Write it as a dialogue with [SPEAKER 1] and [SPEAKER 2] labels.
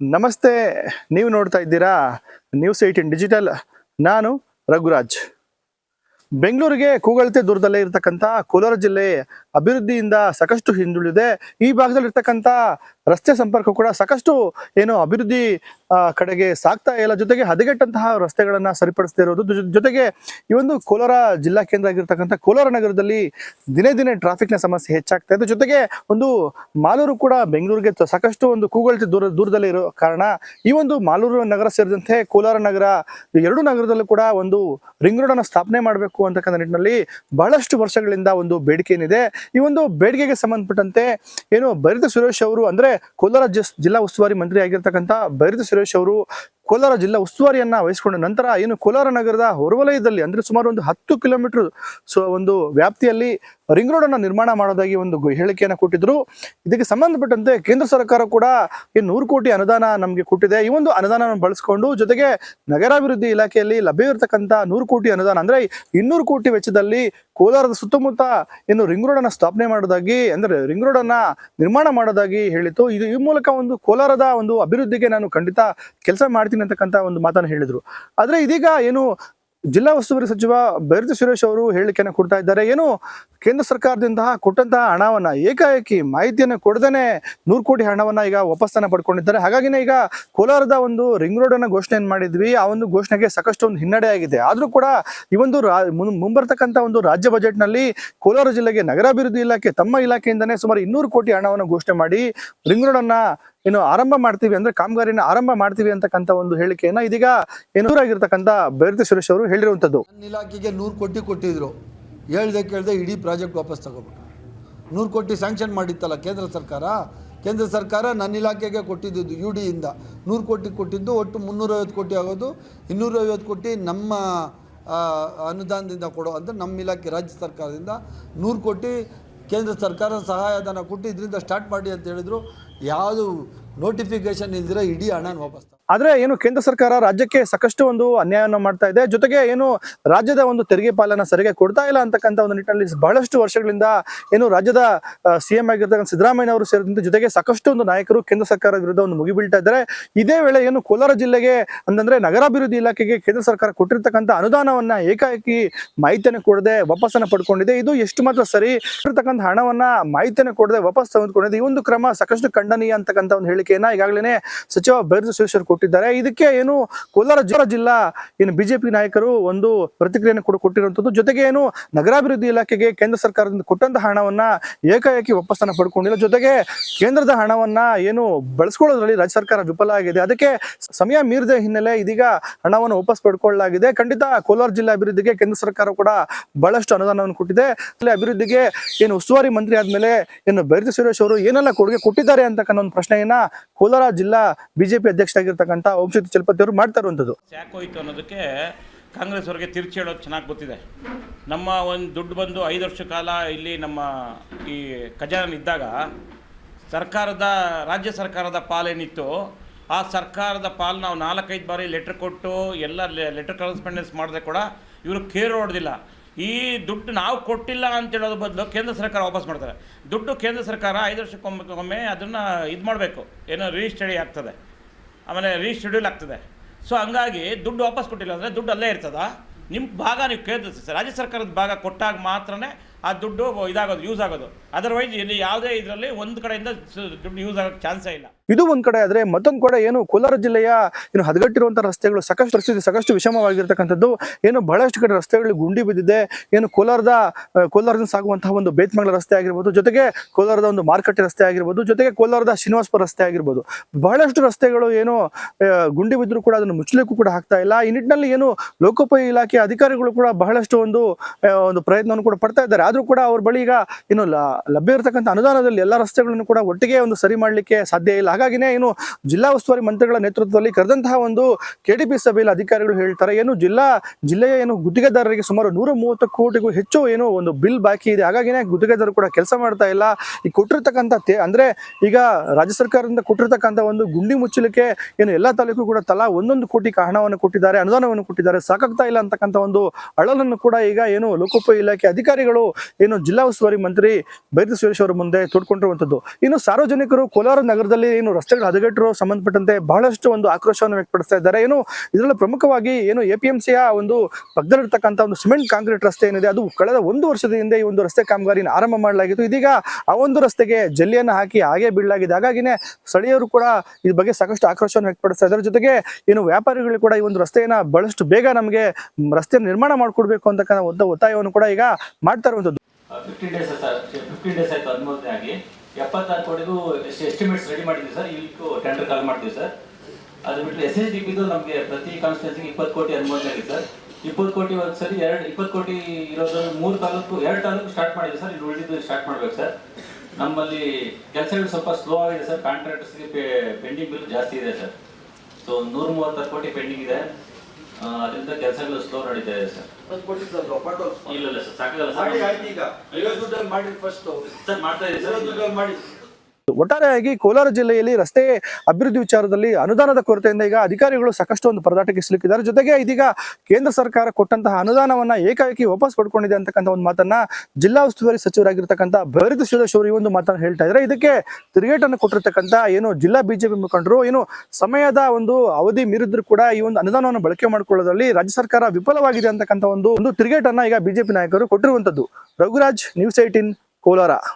[SPEAKER 1] ನಮಸ್ತೆ, ನೀವು ನೋಡ್ತಾ ಇದ್ದೀರಾ ನ್ಯೂಸ್ ಏಯ್ಟೀನ್ ಡಿಜಿಟಲ್ ನಾನು ರಘುರಾಜ್. ಬೆಂಗಳೂರಿಗೆ ಕೂಗಳತೆ ದೂರದಲ್ಲೇ ಇರತಕ್ಕಂಥ ಕೋಲಾರ ಜಿಲ್ಲೆ ಅಭಿವೃದ್ಧಿಯಿಂದ ಸಾಕಷ್ಟು ಹಿಂದುಳಿದೆ. ಈ ಭಾಗದಲ್ಲಿ ಇರ್ತಕ್ಕಂಥ ರಸ್ತೆ ಸಂಪರ್ಕ ಕೂಡ ಸಾಕಷ್ಟು ಏನು ಅಭಿವೃದ್ಧಿ ಕಡೆಗೆ ಸಾಗ್ತಾ ಇಲ್ಲ. ಜೊತೆಗೆ ಹದಗೆಟ್ಟಂತಹ ರಸ್ತೆಗಳನ್ನ ಸರಿಪಡಿಸ್ತಾ ಇರೋದು ಜೊತೆಗೆ ಈ ಒಂದು ಕೋಲಾರ ಜಿಲ್ಲಾ ಕೇಂದ್ರ ಆಗಿರ್ತಕ್ಕಂಥ ಕೋಲಾರ ನಗರದಲ್ಲಿ ದಿನೇ ದಿನೇ ಟ್ರಾಫಿಕ್ನ ಸಮಸ್ಯೆ ಹೆಚ್ಚಾಗ್ತಾ ಇದೆ. ಜೊತೆಗೆ ಒಂದು ಮಾಲೂರು ಕೂಡ ಬೆಂಗಳೂರಿಗೆ ಸಾಕಷ್ಟು ಒಂದು ಕೂಗಳ್ತಿ ದೂರ, ದೂರದಲ್ಲಿ ಇರೋ ಕಾರಣ ಈ ಒಂದು ಮಾಲೂರು ನಗರ ಸೇರಿದಂತೆ ಕೋಲಾರ ನಗರ ಎರಡು ನಗರದಲ್ಲೂ ಕೂಡ ಒಂದು ರಿಂಗ್ ರೋಡ್ ಸ್ಥಾಪನೆ ಮಾಡಬೇಕು ಅಂತಕ್ಕಂಥ ನಿಟ್ಟಿನಲ್ಲಿ ಬಹಳಷ್ಟು ವರ್ಷಗಳಿಂದ ಒಂದು ಬೇಡಿಕೆ ಏನಿದೆ ಈ ಒಂದು ಬೇಡಿಕೆಗೆ ಸಂಬಂಧಪಟ್ಟಂತೆ ಏನು ಭರಿತ ಸುರೇಶ್ ಅವರು ಅಂದ್ರೆ ಕೋಲಾರ ಜಿಲ್ಲಾ ಉಸ್ತುವಾರಿ ಮಂತ್ರಿ ಆಗಿರ್ತಕ್ಕಂಥ ಭರಿತ ಸುರೇಶ್ ಅವರು ಕೋಲಾರ ಜಿಲ್ಲಾ ಉಸ್ತುವಾರಿಯನ್ನ ವಹಿಸಿಕೊಂಡ ನಂತರ ಏನು ಕೋಲಾರ ನಗರದ ಹೊರವಲಯದಲ್ಲಿ ಅಂದ್ರೆ ಸುಮಾರು ಒಂದು ಹತ್ತು ಕಿಲೋಮೀಟರ್ ಸೊ ಒಂದು ವ್ಯಾಪ್ತಿಯಲ್ಲಿ ರಿಂಗ್ ರೋಡ್ ಅನ್ನು ನಿರ್ಮಾಣ ಮಾಡೋದಾಗಿ ಒಂದು ಹೇಳಿಕೆಯನ್ನು ಕೊಟ್ಟಿದ್ರು. ಇದಕ್ಕೆ ಸಂಬಂಧಪಟ್ಟಂತೆ ಕೇಂದ್ರ ಸರ್ಕಾರ ಕೂಡ ಈ ನೂರು ಕೋಟಿ ಅನುದಾನ ನಮಗೆ ಕೊಟ್ಟಿದೆ. ಈ ಒಂದು ಅನುದಾನವನ್ನು ಬಳಸಿಕೊಂಡು ಜೊತೆಗೆ ನಗರಾಭಿವೃದ್ಧಿ ಇಲಾಖೆಯಲ್ಲಿ ಲಭ್ಯವಿರತಕ್ಕಂಥ ನೂರು ಕೋಟಿ ಅನುದಾನ ಅಂದ್ರೆ ಇನ್ನೂರು ಕೋಟಿ ವೆಚ್ಚದಲ್ಲಿ ಕೋಲಾರದ ಸುತ್ತಮುತ್ತ ಏನು ರಿಂಗ್ ರೋಡ್ ಸ್ಥಾಪನೆ ಮಾಡೋದಾಗಿ ಅಂದ್ರೆ ರಿಂಗ್ ರೋಡ್ ನಿರ್ಮಾಣ ಮಾಡೋದಾಗಿ ಹೇಳಿತು ಇದು ಈ ಮೂಲಕ ಒಂದು ಕೋಲಾರದ ಒಂದು ಅಭಿವೃದ್ಧಿಗೆ ನಾನು ಖಂಡಿತ ಕೆಲಸ ಮಾಡ್ತೀನಿ ಅಂತಕ್ಕಂಥ ಒಂದು ಮಾತನ್ನು ಹೇಳಿದ್ರು. ಆದ್ರೆ ಇದೀಗ ಏನು ಜಿಲ್ಲಾ ಉಸ್ತುವಾರಿ ಸಚಿವ ಬೈರತಿ ಸುರೇಶ್ ಅವರು ಹೇಳಿಕೆಯನ್ನು ಕೊಡ್ತಾ ಇದ್ದಾರೆ. ಏನು, ಕೇಂದ್ರ ಸರ್ಕಾರದಿಂದ ಕೊಟ್ಟಂತಹ ಹಣವನ್ನ, ಏಕಾಏಕಿ ಮಾಹಿತಿಯನ್ನು ಕೊಡದೇನೆ ನೂರು ಕೋಟಿ ಹಣವನ್ನ ಈಗ ವಾಪಸ್ಸನ್ನ ಪಡ್ಕೊಂಡಿದ್ದಾರೆ. ಹಾಗಾಗಿನೇ ಈಗ ಕೋಲಾರದ ಒಂದು ರಿಂಗ್ ರೋಡ್ ಅನ್ನ ಘೋಷಣೆಯನ್ನು ಮಾಡಿದ್ವಿ. ಆ ಒಂದು ಘೋಷಣೆಗೆ ಸಾಕಷ್ಟು ಒಂದು ಹಿನ್ನಡೆ ಆಗಿದೆ. ಆದ್ರೂ ಕೂಡ ಈ ಒಂದು ಮುಂಬರ್ತಕ್ಕಂಥ ಒಂದು ರಾಜ್ಯ ಬಜೆಟ್ನಲ್ಲಿ ಕೋಲಾರ ಜಿಲ್ಲೆಗೆ ನಗರಾಭಿವೃದ್ಧಿ ಇಲಾಖೆ ತಮ್ಮ ಇಲಾಖೆಯಿಂದನೇ ಸುಮಾರು ಇನ್ನೂರು ಕೋಟಿ ಹಣವನ್ನು ಘೋಷಣೆ ಮಾಡಿ ರಿಂಗ್ ರೋಡ್ ಏನು ಆರಂಭ ಮಾಡ್ತೀವಿ ಅಂದ್ರೆ ಕಾಮಗಾರಿನ ಆರಂಭ ಮಾಡ್ತೀವಿ ಅಂತಕ್ಕಂಥ ಒಂದು ಹೇಳಿಕೆಯನ್ನ ಇದೀಗ ಏನು ಆಗಿರ್ತಕ್ಕಂಥ ಬೈರತಿ ಸುರೇಶ್ ಅವರು
[SPEAKER 2] ಹೇಳಿರುವಂಥದ್ದು. ಇಲಾಖೆಗೆ ನೂರು ಕೋಟಿ ಕೊಟ್ಟಿದ್ರು. ಹೇಳ್ದೆ ಕೇಳ್ದೆ ಇಡೀ ಪ್ರಾಜೆಕ್ಟ್ ವಾಪಸ್ ತಗೋಬೇಕು. ನೂರು ಕೋಟಿ ಸ್ಯಾಂಕ್ಷನ್ ಮಾಡಿತ್ತಲ್ಲ ಕೇಂದ್ರ ಸರ್ಕಾರ? ಕೇಂದ್ರ ಸರ್ಕಾರ ನನ್ನ ಇಲಾಖೆಗೆ ಕೊಟ್ಟಿದ್ದು ಯು ಡಿಯಿಂದ ನೂರು ಕೋಟಿ ಕೊಟ್ಟಿದ್ದು, ಒಟ್ಟು ಮುನ್ನೂರೈವತ್ತು ಕೋಟಿ ಆಗೋದು. ಇನ್ನೂರೈವತ್ತು ಕೋಟಿ ನಮ್ಮ ಅನುದಾನದಿಂದ ಕೊಡೋ ಅಂತ ನಮ್ಮ ಇಲಾಖೆ, ರಾಜ್ಯ ಸರ್ಕಾರದಿಂದ ನೂರು ಕೋಟಿ ಕೇಂದ್ರ ಸರ್ಕಾರ ಸಹಾಯಧನ ಕೊಟ್ಟು ಇದರಿಂದ ಸ್ಟಾರ್ಟ್ ಮಾಡಿ ಅಂತ ಹೇಳಿದ್ರು. ಯಾವುದು ನೋಟಿಫಿಕೇಶನ್ ಇಲ್ದಿರೋ ಇಡೀ ಹಣ ವಾಪಸ್
[SPEAKER 1] ಆದರೆ ಏನು ಕೇಂದ್ರ ಸರ್ಕಾರ ರಾಜ್ಯಕ್ಕೆ ಸಾಕಷ್ಟು ಒಂದು ಅನ್ಯಾಯವನ್ನು ಮಾಡ್ತಾ ಇದೆ. ಜೊತೆಗೆ ಏನು ರಾಜ್ಯದ ಒಂದು ತೆರಿಗೆ ಪಾಲನ ಸರಿಗೆ ಕೊಡ್ತಾ ಇಲ್ಲ ಅಂತಕ್ಕಂಥ ಒಂದು ನಿಟ್ಟಿನಲ್ಲಿ ಬಹಳಷ್ಟು ವರ್ಷಗಳಿಂದ ಏನು ರಾಜ್ಯದ ಸಿಎಂ ಆಗಿರ್ತಕ್ಕಂಥ ಸಿದ್ದರಾಮಯ್ಯ ಅವರು ಸೇರಿದಂತೆ ಜೊತೆಗೆ ಸಾಕಷ್ಟು ಒಂದು ನಾಯಕರು ಕೇಂದ್ರ ಸರ್ಕಾರದ ವಿರುದ್ಧ ಒಂದು ಮುಗಿಬೀಳ್ತಾ ಇದ್ದಾರೆ. ಇದೇ ವೇಳೆ ಏನು ಕೋಲಾರ ಜಿಲ್ಲೆಗೆ ಅಂತಂದ್ರೆ ನಗರಾಭಿವೃದ್ಧಿ ಇಲಾಖೆಗೆ ಕೇಂದ್ರ ಸರ್ಕಾರ ಕೊಟ್ಟಿರ್ತಕ್ಕಂಥ ಅನುದಾನವನ್ನ ಏಕಾಏಕಿ ಮಾಹಿತಿಯನ್ನು ಕೊಡದೆ ವಾಪಸ್ಸನ್ನು ಪಡ್ಕೊಂಡಿದೆ. ಇದು ಎಷ್ಟು ಮಾತ್ರ ಸರಿ, ಇರ್ತಕ್ಕಂಥ ಹಣವನ್ನ ಮಾಹಿತಿಯನ್ನು ಕೊಡದೆ ವಾಪಸ್ ತೆಗೆದುಕೊಂಡಿದೆ ಈ ಒಂದು ಕ್ರಮ ಸಾಕಷ್ಟು ಖಂಡನೀಯ ಅಂತಕ್ಕಂಥ ಒಂದು ಹೇಳಿಕೆಯನ್ನ ಈಗಾಗಲೇ ಸಚಿವ ಬೈರತಿ ಸುರೇಶ್ ಅವರು ಕೊಟ್ಟಿದ್ದಾರೆ. ಇದಕ್ಕೆ ಏನು ಕೋಲಾರ ಜಿಲ್ಲಾ ಜಿಲ್ಲಾ ಏನು ಬಿಜೆಪಿ ನಾಯಕರು ಒಂದು ಪ್ರತಿಕ್ರಿಯೆಯನ್ನು ಕೂಡ ಕೊಟ್ಟಿರುವಂತದ್ದು ಜೊತೆಗೆ ಏನು ನಗರಾಭಿವೃದ್ಧಿ ಇಲಾಖೆಗೆ ಕೇಂದ್ರ ಸರ್ಕಾರದಿಂದ ಕೊಟ್ಟಂತ ಹಣವನ್ನ ಏಕಾಏಕಿ ವಾಪಸ್ಸನ್ನ ಪಡ್ಕೊಂಡಿಲ್ಲ. ಜೊತೆಗೆ ಕೇಂದ್ರದ ಹಣವನ್ನ ಏನು ಬಳಸ್ಕೊಳ್ಳೋದ್ರಲ್ಲಿ ರಾಜ್ಯ ಸರ್ಕಾರ ವಿಫಲ ಆಗಿದೆ. ಅದಕ್ಕೆ ಸಮಯ ಮೀರಿದ ಹಿನ್ನೆಲೆ ಇದೀಗ ಹಣವನ್ನು ವಾಪಸ್ ಪಡ್ಕೊಳ್ಳಲಾಗಿದೆ. ಖಂಡಿತ ಕೋಲಾರ ಜಿಲ್ಲಾ ಅಭಿವೃದ್ಧಿಗೆ ಕೇಂದ್ರ ಸರ್ಕಾರ ಕೂಡ ಬಹಳಷ್ಟು ಅನುದಾನವನ್ನು ಕೊಟ್ಟಿದೆ. ಅಭಿವೃದ್ಧಿಗೆ ಏನು ಉಸ್ತುವಾರಿ ಮಂತ್ರಿ ಆದ್ಮೇಲೆ ಏನು ಬೈರತಿ ಸುರೇಶ್ ಅವರು ಏನೆಲ್ಲ ಕೊಡುಗೆ ಕೊಟ್ಟಿದ್ದಾರೆ ಅಂತಕ್ಕಂಥ ಒಂದು ಪ್ರಶ್ನೆಯನ್ನ ಕೋಲಾರ ಜಿಲ್ಲಾ ಬಿಜೆಪಿ ಅಧ್ಯಕ್ಷರಾಗಿರ್ತಕ್ಕಂಥ ವಂಶತಿ ಚಲಪತಿ ಅವರು ಮಾಡ್ತಾ ಇರುವಂತದ್ದು
[SPEAKER 3] ಯಾಕೋಯ್ತು ಅನ್ನೋದಕ್ಕೆ ಕಾಂಗ್ರೆಸ್ ಅವರಿಗೆ ತಿರುಚಿ ಹೇಳೋದು ಚೆನ್ನಾಗಿ ಗೊತ್ತಿದೆ. ನಮ್ಮ ಒಂದು ದುಡ್ಡು ಬಂದು ಐದು ವರ್ಷ ಕಾಲ ಇಲ್ಲಿ ನಮ್ಮ ಈ ಖಜಾನ ಇದ್ದಾಗ ಸರ್ಕಾರದ, ರಾಜ್ಯ ಸರ್ಕಾರದ ಪಾಲೇನಿತ್ತು. ಆ ಸರ್ಕಾರದ ಪಾಲು ನಾವು ನಾಲ್ಕೈದು ಬಾರಿ ಲೆಟ್ರ್ ಕೊಟ್ಟು ಎಲ್ಲ ಲೆಟರ್ ಕರೆಸ್ಪಾಂಡೆನ್ಸ್ ಮಾಡಿದ್ರೆ ಕೂಡ ಇವರು ಕೇರ್ ಹೊಡೆದಿಲ್ಲ. ಈ ದುಡ್ಡು ನಾವು ಕೊಟ್ಟಿಲ್ಲ ಅಂತ ಹೇಳೋದ್ರ ಬದಲು ಕೇಂದ್ರ ಸರ್ಕಾರ ವಾಪಸ್ ಮಾಡ್ತಾರೆ. ದುಡ್ಡು ಕೇಂದ್ರ ಸರ್ಕಾರ ಐದು ವರ್ಷಕ್ಕೊಮ್ಮೆ ಒಮ್ಮೆ ಅದನ್ನು ಇದು ಮಾಡಬೇಕು. ಏನೋ ರೀಸ್ಟಡಿ ಆಗ್ತದೆ. ಆಮೇಲೆ ರೀಶೆಡ್ಯೂಲ್ ಆಗ್ತದೆ. ಸೊ ಹಂಗಾಗಿ ದುಡ್ಡು ವಾಪಸ್ ಕೊಟ್ಟಿಲ್ಲ ಅಂದರೆ ದುಡ್ಡು ಅಲ್ಲೇ ಇರ್ತದ? ನಿಮ್ಮ ಭಾಗ ನೀವು ಕೇಂದ್ರ ರಾಜ್ಯ ಸರ್ಕಾರದ ಭಾಗ ಕೊಟ್ಟಾಗ ಮಾತ್ರನೇ ಆ ದುಡ್ಡು ಇದಾಗೋದು ಯೂಸ್ ಆಗೋದು. ಅದರ್ವೈಸ್ ಇಲ್ಲಿ ಯಾವುದೇ ಇದರಲ್ಲಿ ಒಂದು ಕಡೆಯಿಂದ ದುಡ್ಡು ಯೂಸ್ ಆಗೋಕ್ಕೆ ಚಾನ್ಸೇ ಇಲ್ಲ.
[SPEAKER 1] ಇದು ಒಂದ್ ಕಡೆ ಆದ್ರೆ ಮತ್ತೊಂದ್ ಕಡೆ ಏನು ಕೋಲಾರ ಜಿಲ್ಲೆಯ ಏನು ಹದಗಟ್ಟಿರುವಂತಹ ರಸ್ತೆಗಳು ಸಾಕಷ್ಟು ಪರಿಸ್ಥಿತಿ ಸಾಕಷ್ಟು ವಿಷಮವಾಗಿರ್ತಕ್ಕಂಥದ್ದು. ಏನು ಬಹಳಷ್ಟು ಕಡೆ ರಸ್ತೆಗಳು ಗುಂಡಿ ಬಿದ್ದಿದೆ. ಏನು ಕೋಲಾರದ ಕೋಲಾರದಿಂದ ಸಾಗುವಂತಹ ಒಂದು ಬೇತ್ಮಂಗಲ ರಸ್ತೆ ಆಗಿರ್ಬೋದು, ಜೊತೆಗೆ ಕೋಲಾರದ ಒಂದು ಮಾರುಕಟ್ಟೆ ರಸ್ತೆ ಆಗಿರ್ಬೋದು, ಜೊತೆಗೆ ಕೋಲಾರದ ಶ್ರೀನಿವಾಸಪುರ ರಸ್ತೆ ಆಗಿರ್ಬೋದು. ಬಹಳಷ್ಟು ರಸ್ತೆಗಳು ಏನು ಗುಂಡಿ ಬಿದ್ದರೂ ಕೂಡ ಅದನ್ನು ಮುಚ್ಚಲಿಕ್ಕೂ ಕೂಡ ಆಗ್ತಾ ಇಲ್ಲ. ಈ ನಿಟ್ಟಿನಲ್ಲಿ ಏನು ಲೋಕೋಪಯೋಗಿ ಇಲಾಖೆ ಅಧಿಕಾರಿಗಳು ಕೂಡ ಬಹಳಷ್ಟು ಒಂದು ಒಂದು ಪ್ರಯತ್ನವನ್ನು ಕೂಡ ಪಡ್ತಾ ಇದ್ದಾರೆ. ಆದರೂ ಕೂಡ ಅವ್ರ ಬಳಿ ಈಗ ಏನು ಲಭ್ಯ ಇರತಕ್ಕಂಥ ಅನುದಾನದಲ್ಲಿ ಎಲ್ಲ ರಸ್ತೆಗಳನ್ನು ಕೂಡ ಒಟ್ಟಿಗೆ ಒಂದು ಸರಿ ಮಾಡಲಿಕ್ಕೆ ಸಾಧ್ಯ ಇಲ್ಲ. ಹಾಗಾಗಿನೇ ಏನು ಜಿಲ್ಲಾ ಉಸ್ತುವಾರಿ ಮಂತ್ರಿಗಳ ನೇತೃತ್ವದಲ್ಲಿ ಕರೆದಂತಹ ಒಂದು ಕೆಡಿಪಿ ಸಭೆಯಲ್ಲಿ ಅಧಿಕಾರಿಗಳು ಹೇಳ್ತಾರೆ, ಏನು ಜಿಲ್ಲಾ ಜಿಲ್ಲೆಯ ಏನು ಗುತ್ತಿಗೆದಾರರಿಗೆ ಸುಮಾರು ನೂರ ಮೂವತ್ತು ಕೋಟಿಗೂ ಹೆಚ್ಚು ಏನು ಒಂದು ಬಿಲ್ ಬಾಕಿ ಇದೆ. ಹಾಗಾಗಿನೇ ಗುತ್ತಿಗೆದಾರರು ಕೂಡ ಕೆಲಸ ಮಾಡ್ತಾ ಇಲ್ಲ. ಈ ಕೊಟ್ಟಿರ್ತಕ್ಕಂಥ ಅಂದ್ರೆ ಈಗ ರಾಜ್ಯ ಸರ್ಕಾರದಿಂದ ಕೊಟ್ಟಿರ್ತಕ್ಕಂಥ ಒಂದು ಗುಂಡಿ ಮುಚ್ಚಲಿಕ್ಕೆ ಏನು ಎಲ್ಲಾ ತಾಲೂಕು ಕೂಡ ತಲಾ ಒಂದೊಂದು ಕೋಟಿ ಹಣವನ್ನು ಕೊಟ್ಟಿದ್ದಾರೆ, ಅನುದಾನವನ್ನು ಕೊಟ್ಟಿದ್ದಾರೆ, ಸಾಕಾಗ್ತಾ ಇಲ್ಲ ಅಂತಕ್ಕಂಥ ಒಂದು ಅಳಲನ್ನು ಕೂಡ ಈಗ ಏನು ಲೋಕೋಪಯೋಗಿ ಇಲಾಖೆ ಅಧಿಕಾರಿಗಳು ಏನು ಜಿಲ್ಲಾ ಉಸ್ತುವಾರಿ ಮಂತ್ರಿ ಬೈರತಿ ಸುರೇಶ್ ಅವರ ಮುಂದೆ ತೋಡ್ಕೊಂಡಿರುವಂತದ್ದು ಇನ್ನು ಸಾರ್ವಜನಿಕರು ಕೋಲಾರ ನಗರದಲ್ಲಿ ಏನು ರಸ್ತೆಗಳ ಹದಗೆಟ್ಟರು ಸಂಬಂಧಪಟ್ಟಂತೆ ಬಹಳಷ್ಟು ಒಂದು ಆಕ್ರೋಶವನ್ನು ವ್ಯಕ್ತಪಡಿಸ್ತಾ ಇದ್ದಾರೆ. ಏನು ಇದರಲ್ಲಿ ಪ್ರಮುಖವಾಗಿ ಏನು ಎ ಪಿ ಎಂ ಸಿಯ ಒಂದು ಪಕ್ಕದಲ್ಲಿರ್ತಕ್ಕಂಥ ಒಂದು ಸಿಮೆಂಟ್ ಕಾಂಕ್ರೀಟ್ ರಸ್ತೆ ಏನಿದೆ, ಅದು ಕಳೆದ ಒಂದು ವರ್ಷದ ಹಿಂದೆ ಈ ಒಂದು ರಸ್ತೆ ಕಾಮಗಾರಿಯನ್ನು ಆರಂಭ ಮಾಡಲಾಗಿತ್ತು. ಇದೀಗ ಆ ಒಂದು ರಸ್ತೆಗೆ ಜಲ್ಲಿಯನ್ನು ಹಾಕಿ ಹಾಗೆ ಬೀಳಲಾಗಿದೆ ಹಾಗಾಗಿನೇ ಸ್ಥಳೀಯರು ಕೂಡ ಇದ್ರ ಬಗ್ಗೆ ಸಾಕಷ್ಟು ಆಕ್ರೋಶವನ್ನು ವ್ಯಕ್ತಪಡಿಸ್ತಾ ಇದ್ದಾರೆ. ಜೊತೆಗೆ ಏನು ವ್ಯಾಪಾರಿಗಳು ಕೂಡ ಈ ಒಂದು ರಸ್ತೆಯನ್ನು ಬಹಳಷ್ಟು ಬೇಗ ನಮಗೆ ರಸ್ತೆಯನ್ನು ರಸ್ತೆ ನಿರ್ಮಾಣ ಮಾಡಿಕೊಡ್ಬೇಕು ಅಂತಕ್ಕಂಥ ಒಂದು ಒತ್ತಾಯವನ್ನು ಕೂಡ ಈಗ ಮಾಡ್ತಾ ಇರುವಂಥದ್ದು.
[SPEAKER 4] Fifteen days sir fifteen days ಆಯ್ತು ಹದಿಮೂರನೇ ಆಗಿ. ಎಪ್ಪತ್ತಾರು ಕೋಟಿಗೂ ಎಷ್ಟು ಎಸ್ಟಿಮೇಟ್ಸ್ ರೆಡಿ ಮಾಡಿದ್ವಿ ಸರ್. ಇಲ್ಲಿ ಟೆಂಡರ್ ಕಾಲ್ ಮಾಡ್ತೀವಿ ಸರ್. ಅದು ಬಿಟ್ಟು ಎಸ್ ಎಸ್ ಡಿ ಪಿದು ನಮಗೆ ಪ್ರತಿ ಕಾನ್ಸ್ಟಿಟ್ಯೂನ್ಸಿಗೆ ಇಪ್ಪತ್ತು ಕೋಟಿ ಹದಿಮೂರನೇ ಆಗಿದೆ ಸರ್. ಇಪ್ಪತ್ತು ಕೋಟಿ ಒಂದು ಸರಿ ಎರಡು, ಇಪ್ಪತ್ತು ಕೋಟಿ ಇರೋದ್ರಲ್ಲಿ ಮೂರು ತಾಲೂಕು, ಎರಡು ತಾಲೂಕು ಸ್ಟಾರ್ಟ್ ಮಾಡಿದ್ವಿ ಸರ್. ಇಲ್ಲಿ ಉಳಿದಿದ್ದು ಸ್ಟಾರ್ಟ್ ಮಾಡ್ಬೇಕು ಸರ್. ನಮ್ಮಲ್ಲಿ ಕೆಲಸಗಳು ಸ್ವಲ್ಪ ಸ್ಲೋ ಆಗಿದೆ ಸರ್. ಕಾಂಟ್ರಾಕ್ಟರ್ಸ್ಗೆ ಪೆಂಡಿಂಗ್ ಬಿಲ್ ಜಾಸ್ತಿ ಇದೆ ಸರ್. ಸೊ ನೂರ ಮೂವತ್ತಾರು ಕೋಟಿ ಪೆಂಡಿಂಗ್ ಇದೆ. ಅದರಿಂದ ಕೆಲಸಗಳು ಸ್ಲೋ ನಡೀತಾ ಇದೆ ಸರ್? ಇಲ್ಲ ಇಲ್ಲ ಸರ್ ಸಾಕಾಗಲ್ಲ ಸರ್.
[SPEAKER 2] ಮಾಡಿ ಫಸ್ಟ್
[SPEAKER 4] ಸರ್ ಮಾಡ್ತಾ ಇದೆ ಸರ್.
[SPEAKER 2] ಮಾಡಿ.
[SPEAKER 1] ಒಟ್ಟಾರೆಯಾಗಿ ಕೋಲಾರ ಜಿಲ್ಲೆಯಲ್ಲಿ ರಸ್ತೆ ಅಭಿವೃದ್ಧಿ ವಿಚಾರದಲ್ಲಿ ಅನುದಾನದ ಕೊರತೆಯಿಂದ ಈಗ ಅಧಿಕಾರಿಗಳು ಸಾಕಷ್ಟು ಒಂದು ಪರದಾಟಕ್ಕೆ ಸಿಲುಕಿದ್ದಾರೆ. ಜೊತೆಗೆ ಇದೀಗ ಕೇಂದ್ರ ಸರ್ಕಾರ ಕೊಟ್ಟಂತಹ ಅನುದಾನವನ್ನ ಏಕಾಏಕಿ ವಾಪಸ್ ಪಡ್ಕೊಂಡಿದೆ ಅಂತಕ್ಕಂಥ ಒಂದು ಮಾತನ್ನ ಜಿಲ್ಲಾ ಉಸ್ತುವಾರಿ ಸಚಿವರಾಗಿರ್ತಕ್ಕಂಥ ಭೈರತಿ ಸುರೇಶ್ ಅವರು ಈ ಒಂದು ಮಾತನ್ನ ಹೇಳ್ತಾ ಇದ್ದಾರೆ. ಇದಕ್ಕೆ ತಿರುಗೇಟನ್ನು ಕೊಟ್ಟಿರ್ತಕ್ಕಂಥ ಏನು ಜಿಲ್ಲಾ ಬಿಜೆಪಿ ಮುಖಂಡರು, ಏನು ಸಮಯದ ಒಂದು ಅವಧಿ ಮೀರಿದ್ರು ಕೂಡ ಈ ಒಂದು ಅನುದಾನವನ್ನು ಬಳಕೆ ಮಾಡಿಕೊಳ್ಳೋದ್ರಲ್ಲಿ ರಾಜ್ಯ ಸರ್ಕಾರ ವಿಫಲವಾಗಿದೆ ಅಂತಕ್ಕಂಥ ಒಂದು ಒಂದು ತಿರುಗೇಟನ್ನ ಈಗ ಬಿಜೆಪಿ ನಾಯಕರು ಕೊಟ್ಟಿರುವಂತದ್ದು ರಘುರಾಜ್ ನ್ಯೂಸ್ ಏಟೀನ್ ಕೋಲಾರ.